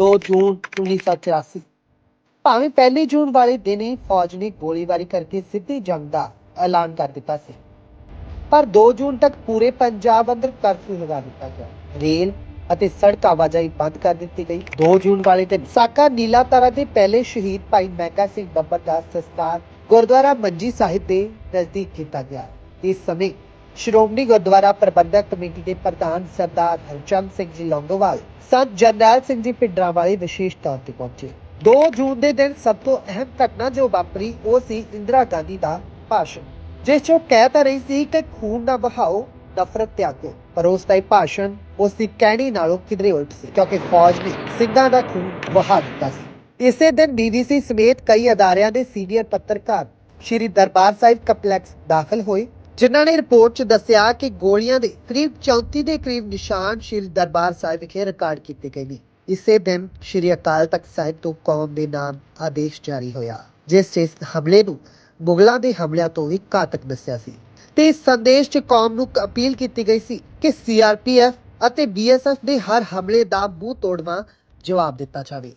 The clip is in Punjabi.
2 ਜੂਨ 1984 ਭਾਵੇਂ ਪਹਿਲੀ ਜੂਨ ਵਾਲੇ ਦਿਨ ਹੀ ਫੌਜ ਨੇ ਗੋਲੀਬਾਰੀ ਕਰਕੇ ਸਿੱਧੀ ਜੰਗ ਦਾ ਐਲਾਨ ਕਰ ਦਿੱਤਾ ਸੀ, ਪਰ 2 ਜੂਨ ਤੱਕ ਪੂਰੇ ਪੰਜਾਬ ਅੰਦਰ ਕਰਫਿਊ ਲਗਾ ਦਿੱਤਾ ਗਿਆ। ਰੇਲ ਅਤੇ ਸੜਕ ਆਵਾਜਾਈ ਬੰਦ ਕਰ ਦਿੱਤੀ ਗਈ। 2 ਜੂਨ ਵਾਲੇ ਦਿਨ ਸਾਕਾ ਨੀਲਾ ਤਾਰਾ ਦੇ ਪਹਿਲੇ ਸ਼ਹੀਦ ਭਾਈ ਮਹਿਕਾ ਸਿੰਘ ਬੱਬਰ ਦਾ ਸੰਸਕਾਰ ਗੁਰਦੁਆਰਾ ਮੰਜੀ ਸਾਹਿਬ ਦੇ ਨਜ਼ਦੀਕ ਕੀਤਾ ਗਿਆ। ਇਸ ਸਮੇਂ ਸ਼੍ਰੋਮਣੀ ਗੁਰਦੁਆਰਾ ਪ੍ਰਬੰਧਕ ਕਮੇਟੀ ਦੇ ਪ੍ਰਧਾਨ ਸਰਦਾਰ ਹਰਚੰਦ ਸਿੰਘ ਜੀ ਲੌਂਗੋਵਾਲ ਸੰਤ ਜਰਨੈਲ ਸਿੰਘ ਜੀ ਪਿੰਡਰਾਂ ਵਿਸ਼ੇਸ਼ ਤੌਰ ਤੇ ਪਹੁੰਚੇ। 2 ਜੂਨ ਦੇ ਦਿਨ ਸਭ ਤੋਂ ਅਹਿਮ ਘਟਨਾ ਜੋ ਵਾਪਰੀ, ਉਹ ਸੀ ਇੰਦਰਾ ਗਾਂਧੀ ਦਾ ਭਾਸ਼ਣ, ਜਿਸ 'ਚ ਕਹਿ ਤਾਂ ਰਹੀ ਸੀ ਕਿ ਖੂਨ ਨਾ ਬਹਾਓ ਨਫ਼ਰਤ ਤਿਆਗੋ, ਪਰ ਉਸ ਦਾ ਭਾਸ਼ਣ ਉਸ ਦੀ ਕਹਿਣੀ ਨਾਲੋਂ ਕਿਧਰੇ ਉਲਟ ਸੀ, ਕਿਉਂਕਿ ਫੌਜ ਨੇ ਸਿੰਘਾਂ ਦਾ ਖੂਨ ਵਹਾ ਦਿੱਤਾ ਸੀ। ਇਸੇ ਦਿਨ ਬੀਬੀਸੀ ਸਮੇਤ ਕਈ ਅਦਾਰਿਆਂ ਦੇ ਸੀਨੀਅਰ ਪੱਤਰਕਾਰ ਸ਼੍ਰੀ ਦਰਬਾਰ ਸਾਹਿਬ ਕੰਪਲੈਕਸ ਦਾਖਲ ਹੋਏ। ਜਿਨ੍ਹਾਂ ਨੇ ਰਿਪੋਰਟ 'ਚ ਦੱਸਿਆ ਕਿ ਗੋਲੀਆਂ ਦੇ ਕਰੀਬ 34 ਦੇ ਕਰੀਬ ਨਿਸ਼ਾਨ ਸ਼੍ਰੀ ਦਰਬਾਰ ਸਾਹਿਬ ਵਿਖੇ ਰਿਕਾਰਡ ਕੀਤੇ ਗਏ ਨੇ। ਇਸੇ ਦਿਨ ਸ਼੍ਰੀ ਅਕਾਲ ਤਖਤ ਸਾਹਿਬ ਤੋਂ ਕੌਮ ਦੇ ਨਾਮ ਆਦੇਸ਼ ਜਾਰੀ ਹੋਇਆ, ਜਿਸ ਇਸ ਹਮਲੇ ਨੂੰ ਮੁਗਲਾਂ ਦੇ ਹਮਲਿਆਂ ਤੋਂ ਵੀ ਘਾਤਕ ਦੱਸਿਆ ਸੀ। ਤੇ ਇਸ ਸੰਦੇਸ਼ 'ਚ ਕੌਮ ਨੂੰ ਅਪੀਲ ਕੀਤੀ ਗਈ ਸੀ ਕਿ ਸੀਆਰਪੀਐਫ ਅਤੇ ਬੀਐਸਐਫ ਦੇ ਹਰ ਹਮਲੇ ਦਾ ਮੂੰਹ ਤੋੜਵਾ ਜਵਾਬ ਦਿੱਤਾ ਜਾਵੇ।